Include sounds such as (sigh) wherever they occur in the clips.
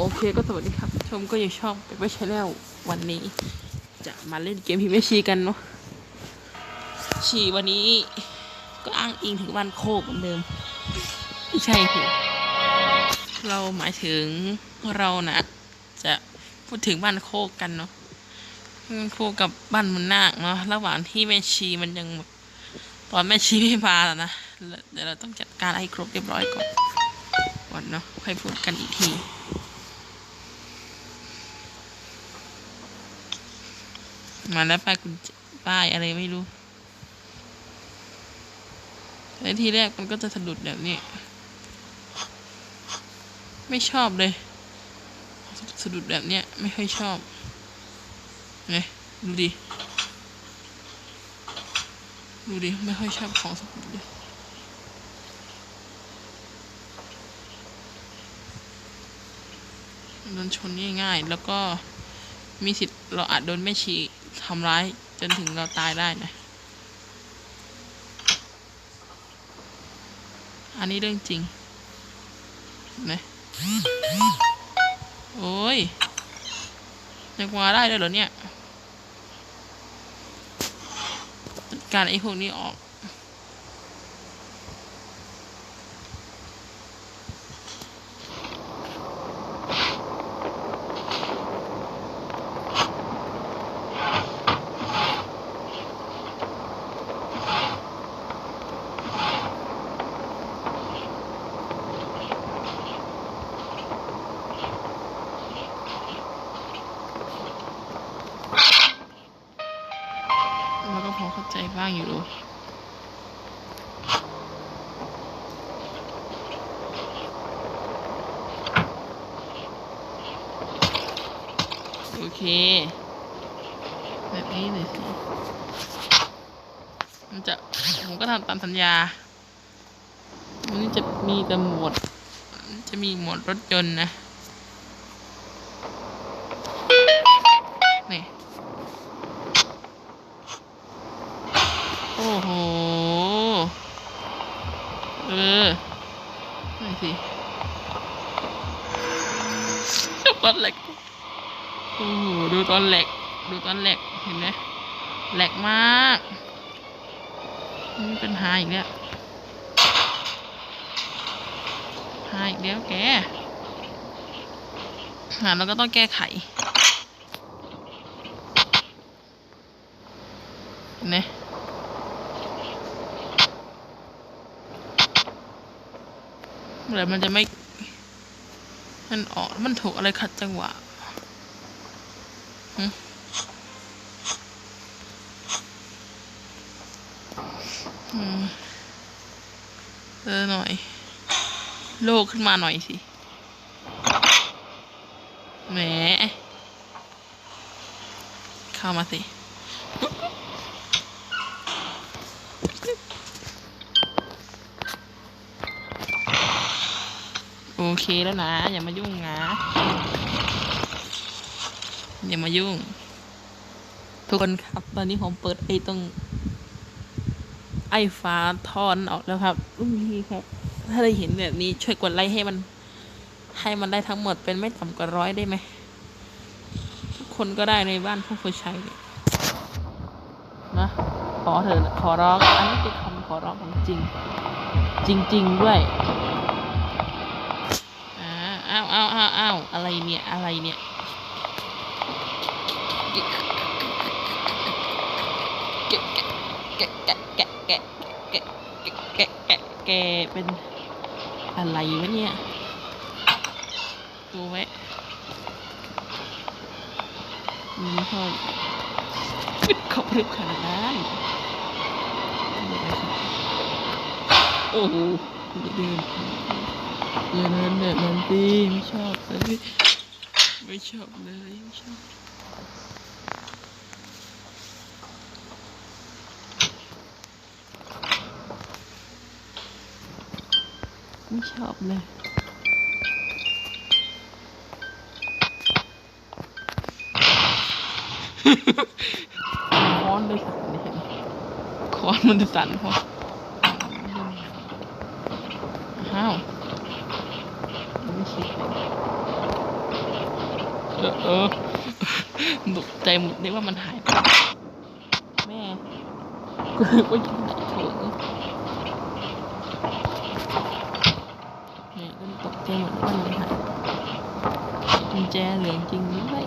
โอเคก็สวัสดีครับชมก็ยังชอบไปไม่ใช่แล้ววันนี้ จะมาเล่นเกมพีเมชีกันเนาะชีวันนี้ก็อ้างอิงถึงบ้านโคกเหมือนเดิมไม่ใช่สิเราหมายถึงเรานะจะพูดถึงบ้านโคกกันเนาะบ้านโคกกับบ้านมันนาคเนาะระหว่างที่แม่ชีมันยังตอนแม่ชีไม่มาแล้วนะเดี๋ยวเราต้องจัดการให้ครบเรียบร้อยก่อนก่อนเนาะค่อยพูดกันอีกที มาแล้วป้ายกุญแจป้ายอะไรไม่รู้แต่ทีแรกมันก็จะสะดุดแบบนี้ ไม่ชอบเลยสะดุดแบบเนี้ยไม่ค่อยชอบเนี่ยดูดิ ดูดิ ไม่ค่อยชอบของสะดุดเลยโดนชนง่ายๆ แล้วก็มีสิทธิ์เราอาจโดนแม่ชี ทำร้ายจนถึงเราตายได้นะ อันนี้เรื่องจริงนะโอ้ยยังมาได้เลยเหรอเนี่ย การไอ้พวกนี้ออก แล้วก็พอเข้า ใจบ้างอยู่ดูโอเค แบบนี้เลยสิมันจะ ผมก็ทำตามสัญญามันจะมีแต่หมดจะมีหมดรถยนต์นะ สิตอนแหลกโอ้โหดูตอนแหลก ดูตอนแหลก เห็นไหมแหลกมากมีปัญหาอีกแล้วหาอีกแล้วแกหาแล้วก็ต้องแก้ไขเห็นไหม เมื่อไรมันจะไม่ มันออกมันถูกอะไรขัดจังหวะเออหน่อย โลกขึ้นมาหน่อยสิ แหม เข้ามาสิ เคแล้วนะ อย่ามายุ่งนะ อย่ามายุ่ง ทุกคนครับ ตอนนี้ผมเปิดไอ้ตรง ไอ้ฟ้าทอนออกแล้วครับรุ่นพี่ครับ ถ้าได้เห็นแบบนี้ช่วยกดไลค์ให้มัน ให้มันได้ทั้งหมดเป็นไม่ต่ำกว่าร้อยได้ไหมทุกคนก็ได้ในบ้านพวกผู้ชายนะขอเถอะนขอร้อง อันนี้คือคำขอร้องของจริง จริง ๆ ด้วยาอ้าวอ้าวอ้าวอ้าวอะไรเนี่ย อะไรเนี่ย แกะแกะแกะแกะแกะแกะแกะแกะเป็นอะไรวะเนี่ย ดูไว้มีพ่อเขาเรียกขนาดนั้นโอ้โหอย่าเดิน อย่านั้นแบบนั้นดีไม่ชอบเลยไม่ชอบเลยไม่ชอบไม่ชอบเลยค้อนเลยสั่นเห็นค้อนมันจะสั่นพอห้าว Dạ, ờ. (laughs) đụng tay một nếu mà mình hại. Mẹ. Cười quá chúng đã thượng mẹ liên tục cho mình quá mình hại liền chân như vậy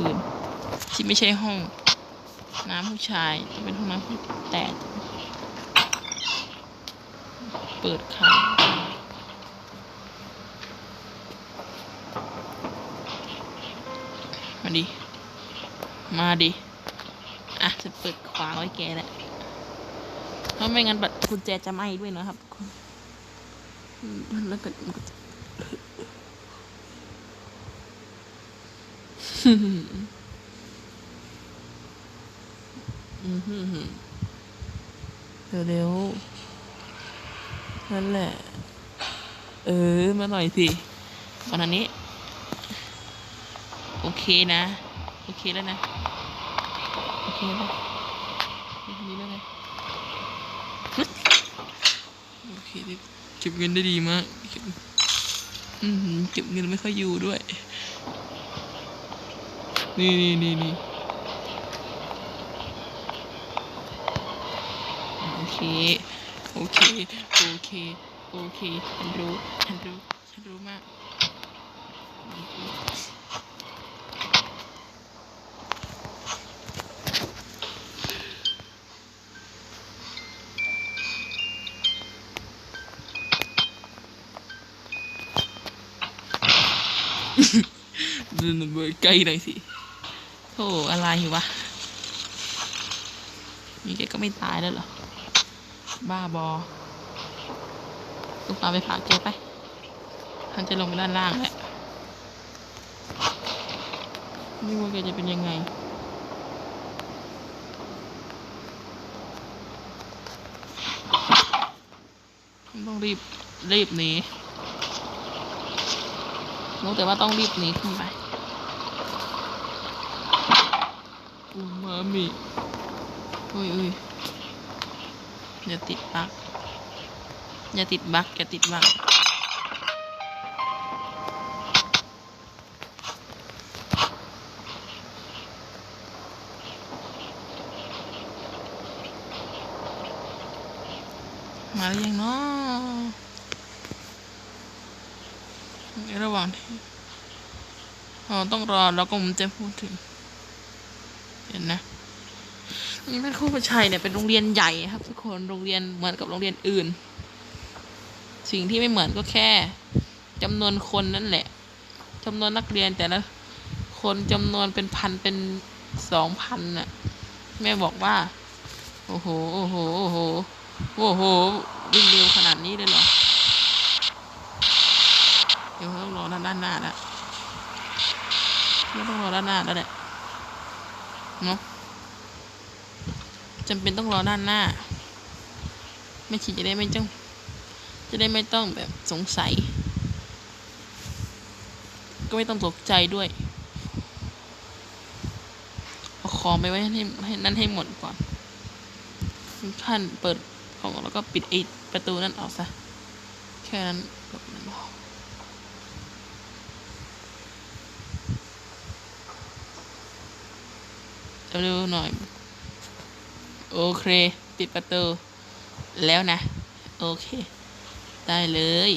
อื่น ที่ไม่ใช่ห้องน้ำผู้ชายจะเป็นห้องน้ำผู้แต่เปิดค้ามาดิ มาดิ อะ จะเปิดขวางไว้แกแหละเพราะไม่งั้นบัตรกุญแจจะไหม้ด้วยนะครับทุกคนอืมแล้วก็มันก็จะ อือหือหือ เร็วๆนั่นแหละ เออ มาหน่อยสิก่อนอันนี้ โอเคนะ โอเคแล้วนะ โอเคแล้วโอเคแล้วนะฮึดโอเคเก็บเงินได้ดีมากอือหือเก็บเงินไม่ค่อยอยู่ด้วย นี่นี่นี่นี่โอเค โอเค โอเค โอเค ฉันรู้ ฉันรู้ ฉันรู้มากเดินไปใกล้หน่อยสิ โธ่อะไรวะนี่แกก็ไม่ตายแล้วเหรอ บ้าบอลูกปลาไปผาแกไปท่านจะลงไปด้านล่างแหละไม่ว่าแกจะเป็นยังไงต้องรีบ รีบหนีรู้แต่ว่าต้องรีบหนีขึ้นไปอู มามิอุ้ยอุ้ยอย่าติดบักอย่าติดบักอย่าติดบักมาแล้วยังเนาะในระหว่างที่อ๋อต้องรอแล้วก็ผมจะพูดถึง เห็นนะนี่เป็นครูประชัยเนี่ยเป็นโรงเรียนใหญ่ครับ ทุกคนโรงเรียนเหมือนกับโรงเรียนอื่น สิ่งที่ไม่เหมือนก็แค่จำนวนคนนั่นแหละจำนวนนักเรียนแต่ละคนจำนวนเป็นพันเป็นสองพันน่ะแม่บอกว่า โอ้โหโอ้โหโอ้โหโอ้โหวิ่งเร็วขนาดนี้เลยเหรอเดี๋ยวต้องรอด้านหน้าแล้วไม่ต้องรอด้านหน้าแล้วแหละ เนาะจำเป็นต้องรอด้านหน้า ไม่ฉีดจะได้ไม่ต้องจะได้ไม่ต้องแบบสงสัย ก็ไม่ต้องตกใจด้วยเอาของไปไว้ให้ให้นั่นให้หมดก่อนท่านเปิดของแล้วก็ปิดไอประตูนั่นออกซะแค่นั้นก็นั้นพอ เร็วๆหน่อย โอเค ปิดประตู แล้วนะ โอเค ได้เลย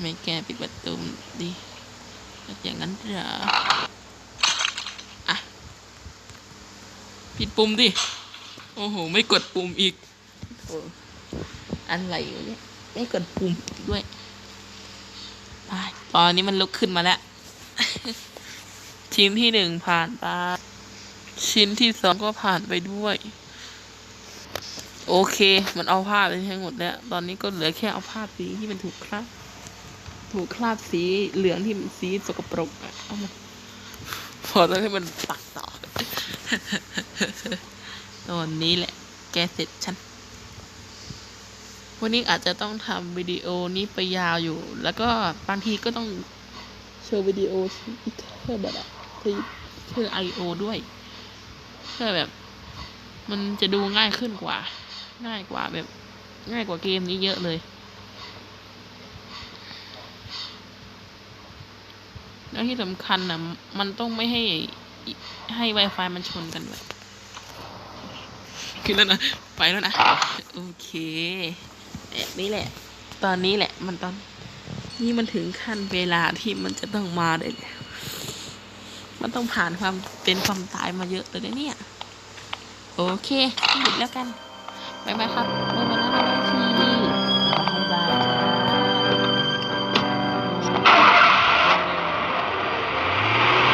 ไม่แกปิดประตูดีอย่างนั้นเหรออะผิดปุ่มดิ โอ้โห ไม่กดปุ่มอีกอ้อะไรอยู่เนี่ยไม่กดปุ่มด้วยตอนนี้มันลุกขึ้นมาแล้วชิ้นที่หนึ่งผ่านไป ชิ้นที่สองก็ผ่านไปด้วย โอเค มันเอาภาพไปทั้งหมดแล้ว ตอนนี้ก็เหลือแค่เอาภาพสีที่มันถูกคราบถูกคราบสีเหลืองที่มันสีสกปรกอะเอามาพอแล้วให้มันปักต่อ ตอนนี้แหละ แกเสร็จฉันวันนี้อาจจะต้องทำวิดีโอนี้ไปยาวอยู่ แล้วก็บางทีก็ต้องโชว์วิดีโอที่เธอแบบที่เธอไอโอด้วย เพื่อแบบ มันจะดูง่ายขึ้นกว่า ง่ายกว่าแบบ ง่ายกว่าเกมนี้เยอะเลย แล้วที่สำคัญนะมันต้องไม่ให้ให้ Wi-Fi มันชนกันด้วยขึ้นแล้วนะ ไปแล้วนะ โอเคแบบนี้แหละ ตอนนี้แหละ มันตอน นี่มันถึงขั้นเวลาที่มันจะต้องมาได้แล้ว มันต้องผ่านความเป็นความตายมาเยอะเลยนะเนี่ย โอเคหยุดแล้วกันบายบายครับบ๊ายบายนะแม่ชีบายบาย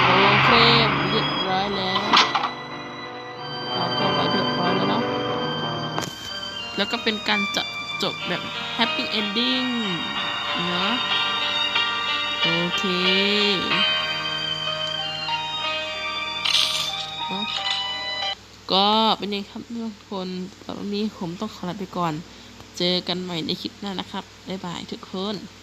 โอเคเรียบร้อยแล้วเราก็ไปเรียบร้อยแล้วเนาะ แล้วก็เป็นการจบจบแบบ happy ending เนาะโอเค นาะก็เป็นยังไงครับทุกคนตอนนี้ผมต้องขอลาไปก่อน เจอกันใหม่ในคลิปหน้านะครับ บ๊ายบายทุกคน